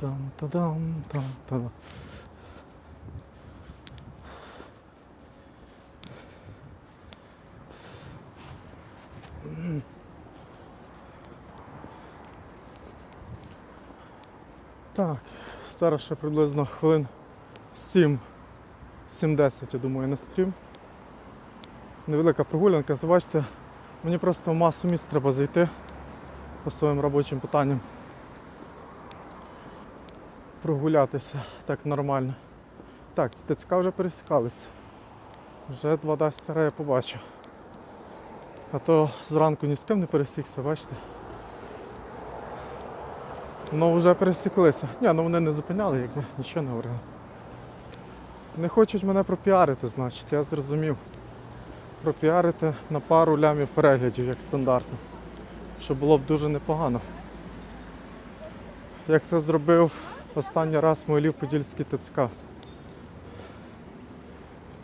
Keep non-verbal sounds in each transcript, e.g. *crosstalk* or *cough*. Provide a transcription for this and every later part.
Там, та-дам, там, та-дам. Так, зараз ще приблизно хвилин 7 7-10, я думаю, на стрім. Невелика прогулянка, бачите, мені просто в масу місць треба зайти по своїм робочим питанням. Прогулятися так нормально. Так, ТЦК вже пересікалися. Вже два дастера я побачу. А то зранку ні з ким не пересікся, бачите? Ну вже пересіклися. Ні, ну вони не зупиняли, якби нічого не говорили. Не хочуть мене пропіарити, значить, я зрозумів. Пропіарити на пару лямів переглядів, як стандартно. Що було б дуже непогано. Як це зробив останній раз Могилів Подільський ТЦК.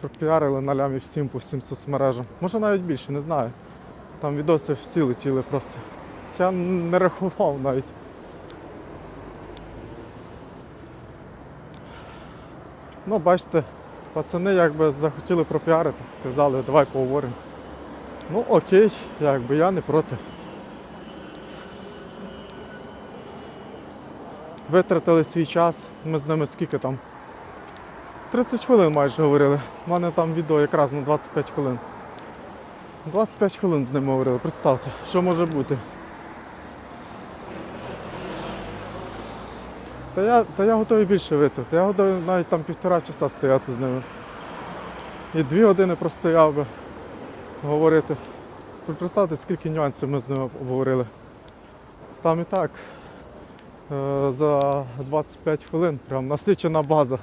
Пропіарили на лямі всім по всім соцмережам. Може навіть більше, не знаю. Там відоси всі летіли просто. Я не рахував навіть. Ну, бачите, пацани якби захотіли пропіарити, сказали, давай поговоримо. Ну окей, якби я не проти. Витратили свій час, ми з ними скільки там? 30 хвилин майже говорили. У мене там відео якраз на 25 хвилин. 25 хвилин з ними говорили, представте, що може бути. Та я, та я готовий більше витратити. Я готовий навіть там півтора часа стояти з ними. І дві години простояв би говорити. Представте, скільки нюансів ми з ними обговорили. Там і так. Е, За 25 хвилин прям насичена база.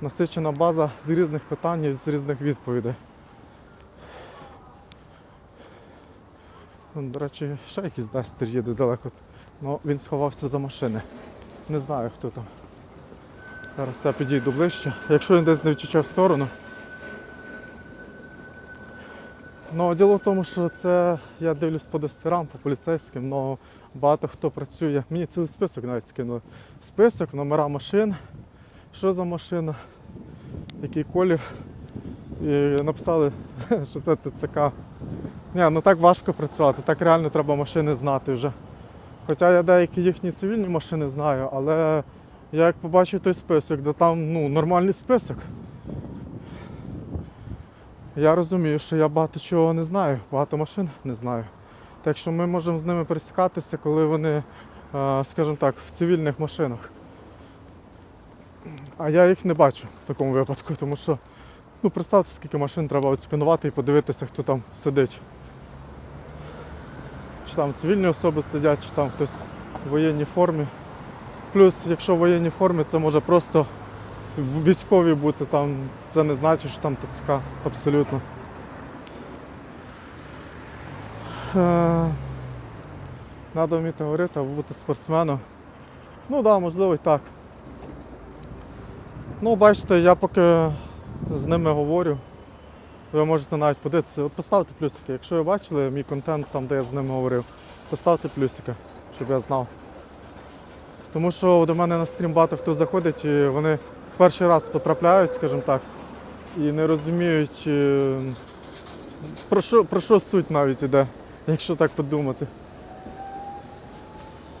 Насичена база з різних питань і з різних відповідей. До речі, ще якийсь дастер їде далеко. Ну, він сховався за машини. Не знаю хто там. Зараз я підійду ближче. Якщо він десь не втіче в сторону. Ну, діло в тому, що це я дивлюсь по дестерам, по поліцейським, але багато хто працює. Мені цілий список навіть скинули. Список, номера машин, що за машина, який колір. І написали, *laughs* що це ТЦК. Ні, ну так важко працювати, так реально треба машини знати вже. Хоча я деякі їхні цивільні машини знаю, але я як побачив той список, де там ну, нормальний список. Я розумію, що я багато чого не знаю, багато машин не знаю. Так що ми можемо з ними пересікатися, коли вони, е, скажімо так, в цивільних машинах. А я їх не бачу в такому випадку, тому що ну, представте, скільки машин треба відсканувати і подивитися, хто там сидить. Чи там цивільні особи сидять, чи там хтось в воєнній формі. Плюс, якщо в воєнній формі, це може просто в військовій бути, там, це не значить, що там ТЦК абсолютно. Треба вміти говорити або бути спортсменом. Ну так, да, можливо і так. Ну, бачите, я поки з ними говорю. Ви можете навіть подивитися, От поставте плюсики. Якщо ви бачили мій контент там, де я з ними говорив, поставте плюсики, щоб я знав. Тому що до мене на стрім багато хто заходить і вони перший раз потрапляють, скажімо так, і не розуміють, е, про що, про що суть навіть іде, якщо так подумати.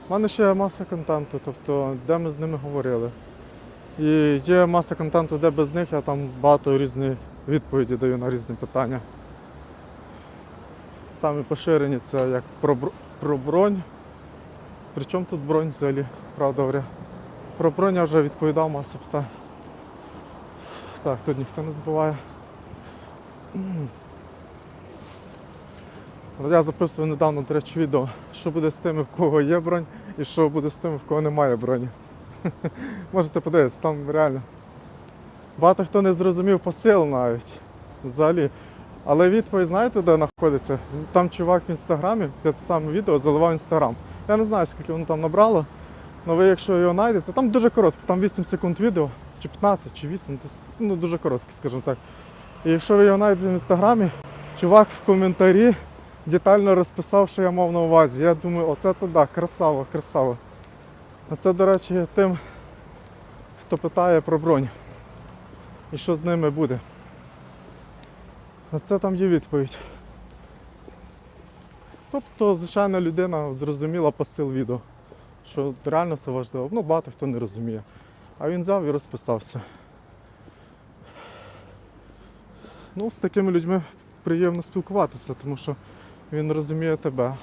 У мене ще є маса контенту, тобто де ми з ними говорили. І є маса контенту, де без них я там багато різних відповіді даю на різні питання. Самі поширені це як про, про бронь. Причому тут бронь взагалі, правда говоря. Про бронь я вже відповідав масу питань. Так, тут ніхто не збиває. Я записував недавно, до речі, відео, що буде з тими, в кого є бронь, і що буде з тими, в кого немає броні. *laughs* Можете подивитися, там реально. Багато хто не зрозумів посил навіть взагалі. Але відповідь, знаєте, де знаходиться? Там чувак в інстаграмі, це саме відео заливав інстаграм. Я не знаю, скільки воно там набрало. але ви якщо його знайдете, там дуже коротке, там 8 секунд відео, чи 15, чи 8, ну дуже коротке, скажімо так. І якщо ви його знайдете в інстаграмі, чувак в коментарі детально розписав, що я мав на увазі. Я думаю, оце то да, красава, красава. А це, до речі, тим, хто питає про бронь. І що з ними буде. А це там є відповідь. Тобто, звичайна людина зрозуміла посил відео, що реально це важливо. Ну, багато хто не розуміє. А він взяв і розписався. Ну, з такими людьми приємно спілкуватися, тому що він розуміє тебе,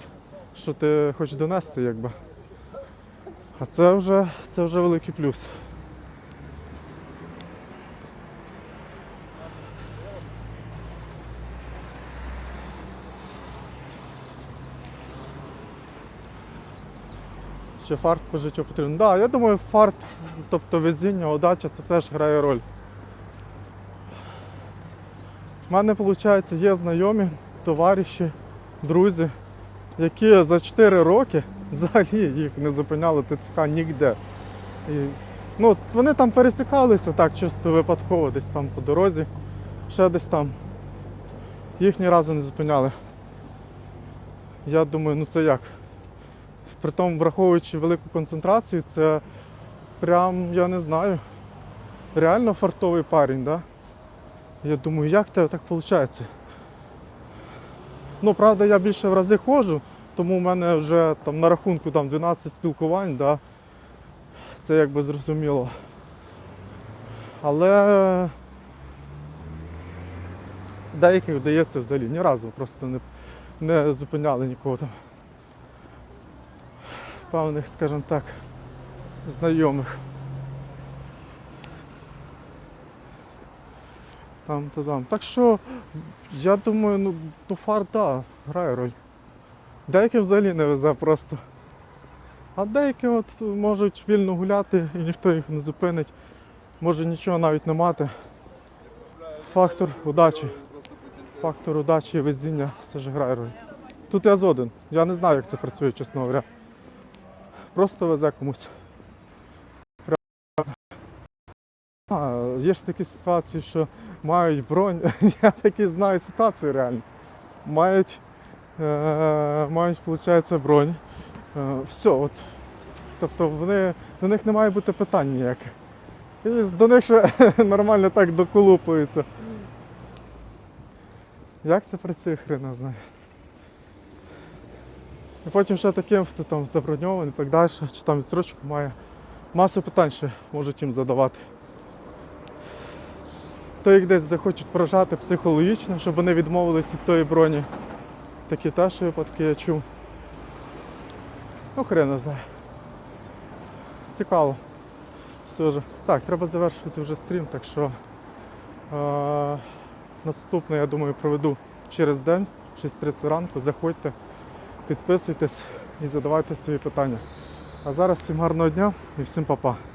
що ти хочеш донести, якби. А це вже, це вже великий плюс. Ще фарт по життю потрібен. Так, да, я думаю, фарт, тобто везіння, удача, це теж грає роль. У мене, виходить, є знайомі, товариші, друзі, які за 4 роки *laughs* взагалі їх не зупиняли ТЦК ніде. І, ну, вони там пересікалися так чисто випадково, десь там по дорозі, ще десь там. Їх ні разу не зупиняли. Я думаю, ну це як? Притом, враховуючи велику концентрацію, це прям, я не знаю, реально фартовий парень, да? Я думаю, як тебе так виходить? Ну, правда, я більше в рази ходжу, тому в мене вже там на рахунку там 12 спілкувань, да? це якби зрозуміло. Але деяких вдається взагалі ні разу просто не, не зупиняли нікого там. Певних, скажімо так, знайомих. Там та там. Так що я думаю, ну, ну фар, да, грає роль. Деякі взагалі не везе просто. А деякі от можуть вільно гуляти і ніхто їх не зупинить. Може нічого навіть не мати. Фактор удачі. Фактор удачі і везіння все ж грає роль. Тут я згоден. Я не знаю, як це працює, чесно говоря. Просто везе комусь. А, є ж такі ситуації, що мають бронь. *laughs* Я такі знаю ситуації реально. Мають, е, мають виходить, бронь. Е, все, от. Тобто вони, до них не має бути питань ніяких. І до них ще *laughs* нормально так доколупуються. Як це працює, хрена знає. І потім ще таким, хто там заброньований і так далі, чи там відстрочку має. Масу питань ще можуть їм задавати. То їх десь захочуть поражати психологічно, щоб вони відмовились від тої броні. Такі теж випадки я чув. Ну, хрен не знаю. Цікаво. Все ж. Так, треба завершувати вже стрім, так що е- наступне, я думаю, проведу через день, в 6.30 ранку. Заходьте, підписуйтесь і задавайте свої питання. А зараз всім гарного дня і всім па-па.